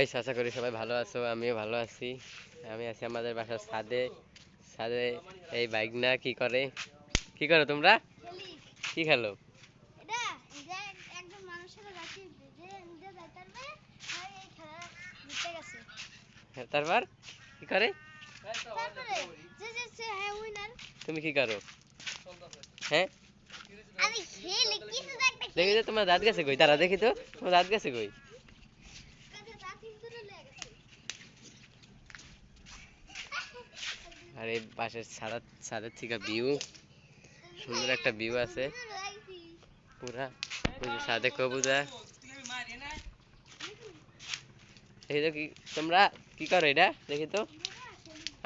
Guys আশা করি সবাই ভালো আছো আমিও ভালো আছি। আমি আছি আমাদের বাসার ছাদে। ছাদে এই বাইক না কি করে? কি করো তোমরা? কি খেলো? যে যে গেছে। তারপর? কি করে? যে যে হ্যাঁ তুমি কি করো? হ্যাঁ? দেখি তো তোমার দাঁত গেছে কই? তারা দেখি তো তোমার দাঁত গেছে কই কাছে রাতি ধরে লেগে গেছে আর এই পাশের ছাদ ছাদের থেকে ভিউ সুন্দর একটা ভিউ আছে। পুরা সাদে কবুতর। দেখি তো কি তোমরা কি করো এটা? দেখি তো।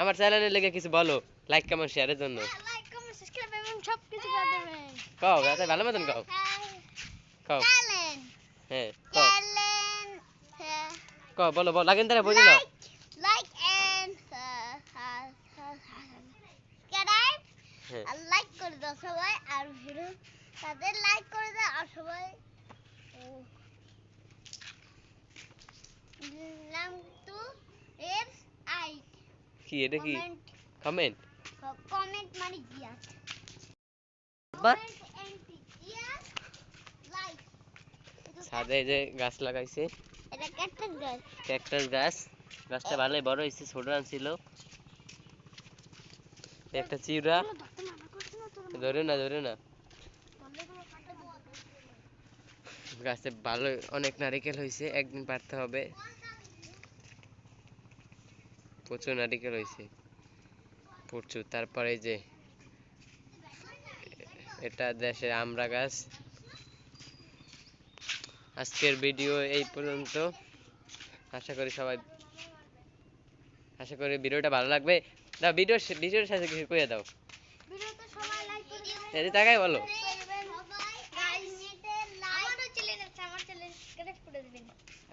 আমার চ্যানেলে লেগে কিছু বলো লাইক কমেন্ট শেয়ারের জন্য। দেবেন। কও রাতে ভালো মতন কও। কও। হ্যাঁ কও। কও বলো বলো লাগেন তারা বুঝি না লাইক এন্ড সাবস্ক্রাইব হ্যাঁ আর লাইক করে দাও সবাই আর ভিডিও তাদের লাইক করে দাও আর সবাই নাম টু এফ আই কি এটা কি? কমেন্ট কমেন্ট মানে বাট জিয়াস লাইক ছাদে যে গাছ লাগাইছে। এটা ক্যাক্টাস গাছ। ক্যাকটাস গাছ। গাছটা ভালোই বড় হয়েছে ছোট আনছিল। একটা চিউড়া ধরতে মানা করছি না তোর ধরে না ধরে না। গাছে ভালো অনেক নারিকেল হয়েছে একদিন পারতে হবে। প্রচুর নারিকেল হয়েছে প্রচুর, তারপরে যে, এটা দেশের আমড়া গাছ। আজকের ভিডিও এই পর্যন্ত। আশা করি সবাই, আশা করি ভিডিওটা ভালো লাগবে। দাও ভিডিও ভিডিওর সাথে কিছু কইয়া দাও। ভিডিওতে সবাই এই তাকাই বলো।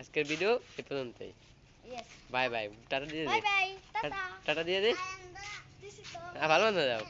আজকের ভিডিও এ পর্যন্তই। বাই বাই টাটা দিয়ে দে। টাটা। দিয়ে দে। ভালো মন্দ যাও